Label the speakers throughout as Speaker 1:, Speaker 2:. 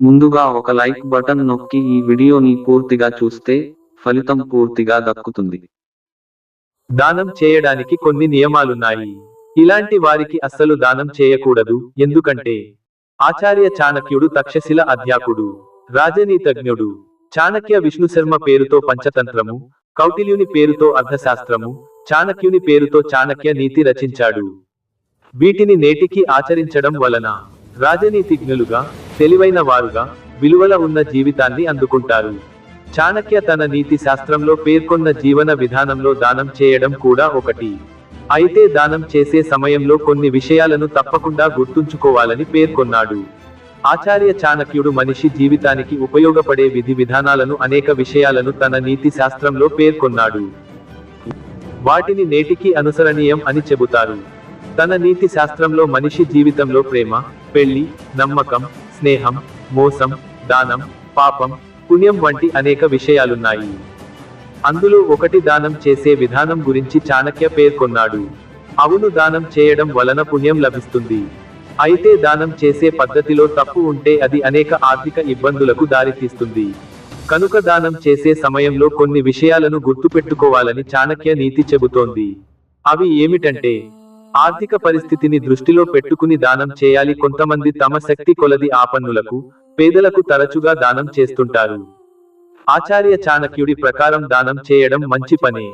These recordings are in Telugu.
Speaker 1: ముందుగా ఒక లైక్ బటన్ నొక్కి ఈ వీడియోని పూర్తిగా చూస్తే ఫలితం పూర్తిగా దక్కుతుంది.
Speaker 2: దానం చేయడానికి కొన్ని నియమాలున్నాయి. ఇలాంటి వారికి అస్సలు దానం చేయకూడదు ఎందుకంటే ఆచార్య చాణక్యుడు తక్షశిల అధ్యాకుడు రాజనీతజ్ఞుడు చాణక్య విష్ణు శర్మ పేరుతో పంచతంత్రము కౌటిల్యుని పేరుతో అర్థశాస్త్రము చాణక్యుని పేరుతో చాణక్య నీతి రచించాడు. వీటిని నేటికి ఆచరించడం వలన రాజనీతిజ్ఞులుగా తెలివైన వారుగా విలువల ఉన్న జీవితాన్ని అందుకుంటారు. చాణక్య తన నీతి శాస్త్రంలో పేర్కొన్న జీవన విధానంలో దానం చేయడం కూడా ఒకటి. అయితే దానం చేసే సమయంలో కొన్ని విషయాలను తప్పకుండా గుర్తుంచుకోవాలని పేర్కొన్నాడు. ఆచార్య చాణక్యుడు మనిషి జీవితానికి ఉపయోగపడే విధి విధానాలను అనేక విషయాలను తన నీతి శాస్త్రంలో పేర్కొన్నాడు. వాటిని నేటికి అనుసరణీయం అని చెబుతారు. తన నీతి శాస్త్రంలో మనిషి జీవితంలో ప్రేమ పెళ్ళి నమ్మకం స్నేహం మోసం దానం పాపం పుణ్యం వంటి అనేక విషయాలున్నాయి. అందులో ఒకటి దానం చేసే విధానం గురించి చాణక్య పేర్కొన్నాడు. అవును దానం చేయడం వలన పుణ్యం లభిస్తుంది. అయితే దానం చేసే పద్ధతిలో తప్పు ఉంటే అది అనేక ఆర్థిక ఇబ్బందులకు దారితీస్తుంది. కనుక దానం చేసే సమయంలో కొన్ని విషయాలను గుర్తుపెట్టుకోవాలని చాణక్య నీతి చెబుతోంది. అవి ఏమిటంటే ఆర్థిక పరిస్థితిని దృష్టిలో పెట్టుకుని దానం చేయాలి. కొంతమంది తమ శక్తి కొలది ఆపన్నులకు పేదలకు తరచుగా దానం చేస్తుంటారు. ఆచార్య చాణక్యుడి ప్రకారం దానం చేయడం మంచి పనే.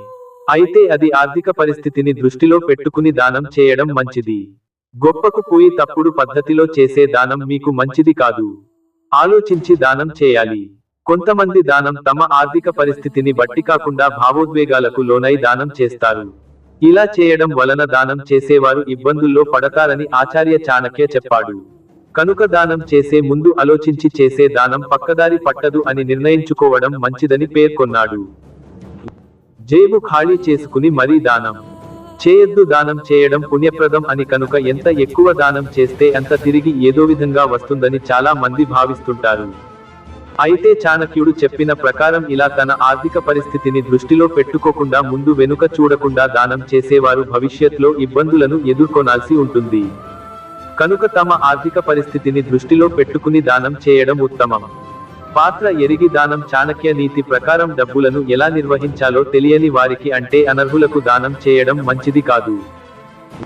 Speaker 2: అయితే అది ఆర్థిక పరిస్థితిని దృష్టిలో పెట్టుకుని దానం చేయడం మంచిది. గొప్పకు పోయి తప్పుడు పద్ధతిలో చేసే దానం మీకు మంచిది కాదు. ఆలోచించి దానం చేయాలి. కొంతమంది దానం తమ ఆర్థిక పరిస్థితిని బట్టి కాకుండా భావోద్వేగాలకు లోనై దానం చేస్తారు. ఇలా చేయడం వలన దానం చేసేవారు ఇబ్బందుల్లో పడతారని ఆచార్య చాణక్య చెప్పాడు. కనుక దానం చేసే ముందు ఆలోచించి చేసే దానం పక్కదారి పట్టదు అని నిర్ణయించుకోవడం మంచిదని పేర్కొన్నాడు. జేబు ఖాళీ చేసుకుని మరీ దానం. చేయొద్దు దానం చేయడం పుణ్యప్రదం అని కనుక ఎంత ఎక్కువ దానం చేస్తే అంత తిరిగి ఏదో విధంగా వస్తుందని చాలా మంది భావిస్తుంటారు. అయితే చాణక్యుడు చెప్పిన ప్రకారం ఇలా తన ఆర్థిక పరిస్థితిని దృష్టిలో పెట్టుకోకుండా ముందు వెనుక చూడకుండా దానం చేసేవారు భవిష్యత్లో ఇబ్బందులను ఎదుర్కొనాల్సి ఉంటుంది. కనుక తమ ఆర్థిక పరిస్థితిని దృష్టిలో పెట్టుకుని దానం చేయడం ఉత్తమం. పాత్ర ఎరిగి దానం చాణక్య నీతి ప్రకారం డబ్బులను ఎలా నిర్వహించాలో తెలియని వారికి అంటే అనర్హులకు దానం చేయడం మంచిది కాదు.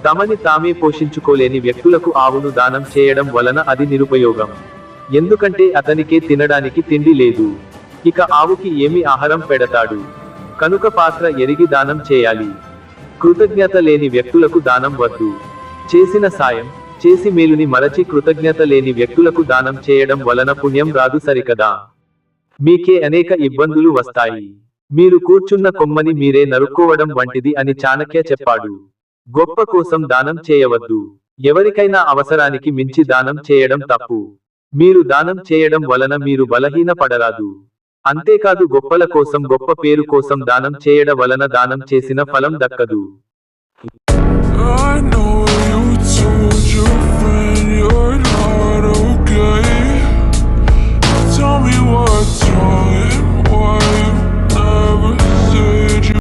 Speaker 2: తమని తామే పోషించుకోలేని వ్యక్తులకు ఆవును దానం చేయడం వలన అది నిరుపయోగం. ఎందుకంటే అతనికే తినడానికి తిండి లేదు. ఇక ఆవుకి ఏమి ఆహారం పెడతాడు? కనుక పాత్ర ఎరిగి దానం చేయాలి. కృతజ్ఞత లేని వ్యక్తులకు దానం వద్దు. చేసిన సాయం చేసి మేలుని మరచి కృతజ్ఞత లేని వ్యక్తులకు దానం చేయడం వలన పుణ్యం రాదు సరికదా? మీకే అనేక ఇబ్బందులు వస్తాయి. మీరు కూర్చున్న కొమ్మని మీరే నరుక్కోవడం వంటిది అని చాణక్య చెప్పాడు. గొప్ప కోసం దానం చేయవద్దు. ఎవరికైనా అవసరానికి మించి దానం చేయడం తప్పు. మీరు దానం చేయడం వలన మీరు బలహీన పడరాదు అంతేకాదు గొప్పల కోసం గొప్ప పేరు కోసం దానం చేయడం వలన దానం చేసిన ఫలం దక్కదు.
Speaker 3: I know you told your